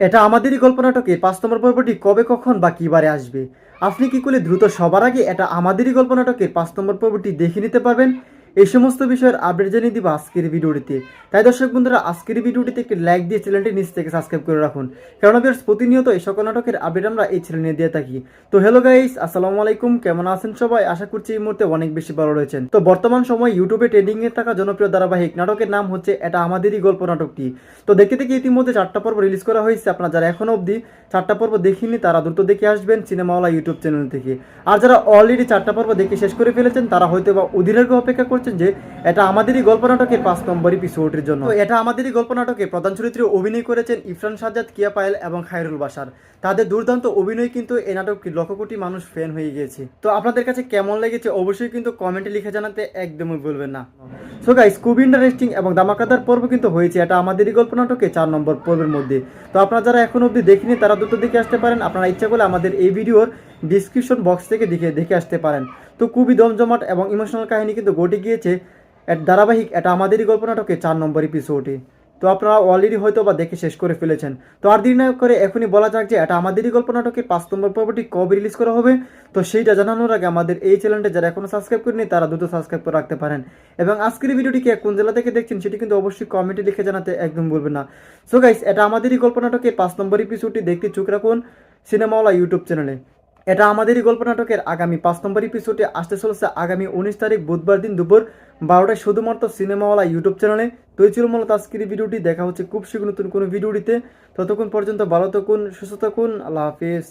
এটা আমাদেরই গল্পনাটকে পাঁচ নম্বর পর্বটি কবে, কখন বা কিবারে আসবে? আপনি কি করলে দ্রুত সবার আগে এটা আমাদেরই গল্পনাটকের পাঁচ নম্বর পর্বটি দেখে নিতে পারবেন। এই সমস্ত বিষয়ের আপডেট জানিয়ে দিব আজকের ভিডিওটিতে। তাই দর্শক বন্ধুরা, আজকের ভিডিওটিতে একটি লাইক দিয়ে চ্যানেলটি নিচ থেকে সাবস্ক্রাইব করে রাখুন। কারণ বেশ প্রতিনিয়ত এই সকল নাটকের আপডেট আমরা এই চ্যানেলে দিয়ে থাকি। তো হ্যালো গাইস আসসালামু আলাইকুম, কেমন আছেন সবাই? আশা করছি এই মুহূর্তে অনেক বেশি ভালো রয়েছেন। তো বর্তমান সময় ইউটিউবে ট্রেন্ডিং এ থাকা জনপ্রিয় ধারাবাহিক নাটকের নাম হচ্ছে এটা আমাদেরই গল্প নাটকটি। তো দেখতে দেখতে ইতিমধ্যে চারটা পর্ব রিলিজ করা হয়েছে। আপনারা যারা এখনও অবধি চারটা পর্ব দেখিনি, তারা দ্রুত দেখে আসবেন সিনেমাওয়ালা ইউটিউব চ্যানেল থেকে। আর যারা অলরেডি চারটা পর্ব দেখে শেষ করে ফেলেছেন, তারা হয়তো বা অধীরের অপেক্ষা করছেন যে এটা আমাদেরই গল্প নাটকের পাঁচ নম্বর এপিসোডের জন্য। এটা আমাদেরই গল্প নাটকে প্রধান চরিত্রে অভিনয় করেছেন ইফরান সাজ্জাদ, কিয়া পায়েল এবং খায়রুল বাসার তাদের দুর্দান্ত অভিনয় কিন্তু এই নাটকটি লক্ষ কোটি মানুষ ফ্যান হয়ে গিয়েছে। তো আপনাদের কাছে কেমন লেগেছে অবশ্যই কিন্তু কমেন্টে লিখে জানাতে একদমই ভুলবেন না। সো গাইস খুব ইন্টারেস্টিং এবং দামাকাদার পর্ব কিন্তু হয়েছে। এটা আমাদেরই গল্প নাটকে চার নম্বর পর্বের মধ্যে। তো আপনারা যারা এখন অবধি দেখিনি, তারা দ্রুত দেখে আসতে পারেন। আপনারা ইচ্ছা করলে আমাদের এই ভিডিওর ডিসক্রিপশন বক্স থেকে দেখে দেখে আসতে পারেন। তো খুবই দমজমাট এবং ইমোশনাল কাহিনী কিন্তু ঘটে গিয়েছে ধারাবাহিক এটা আমাদেরই গল্প নাটকে চার নম্বর এপিসোডে তো আপনারা অলরেডি হয়তো বা দেখে শেষ করে ফেলেছেন। তো আর দেরি না করে এখনই বলা যাক যে এটা আমাদেরই গল্প নাটকের পাঁচ নম্বর পর্বটি কবে রিলিজ করা হবে। তো সেইটা জানানোর আগে আমাদের এই চ্যানেলটা যারা এখনও সাবস্ক্রাইব করেনি তারা দ্রুত সাবস্ক্রাইব করে রাখতে পারেন। এবং আজকের ভিডিওটিকে কোন জেলা থেকে দেখছেন সেটি কিন্তু অবশ্যই কমেন্টে লিখে জানাতে একদম বলবেন না। সো গাইস এটা আমাদেরই গল্প নাটকের পাঁচ নম্বর এপিসোডটি দেখতে চোখ রাখুন সিনেমাওয়ালা ইউটিউব চ্যানেলে এটা আমাদেরই গল্প নাটকের আগামী পাঁচ নম্বর এপিসোডে আসতে চলেছে আগামী উনিশ তারিখ বুধবার দিন দুপুর বারোটায় শুধুমাত্র সিনেমাওয়ালা ইউটিউব চ্যানেলে। তো এই ছিল মূলত আজকের ভিডিওটি। দেখা হচ্ছে খুব শীঘ্র নতুন কোনো ভিডিওটিতে। ততক্ষণ পর্যন্ত ভালো থাকুন, সুস্থ থাকুন। আল্লাহ হাফিজ।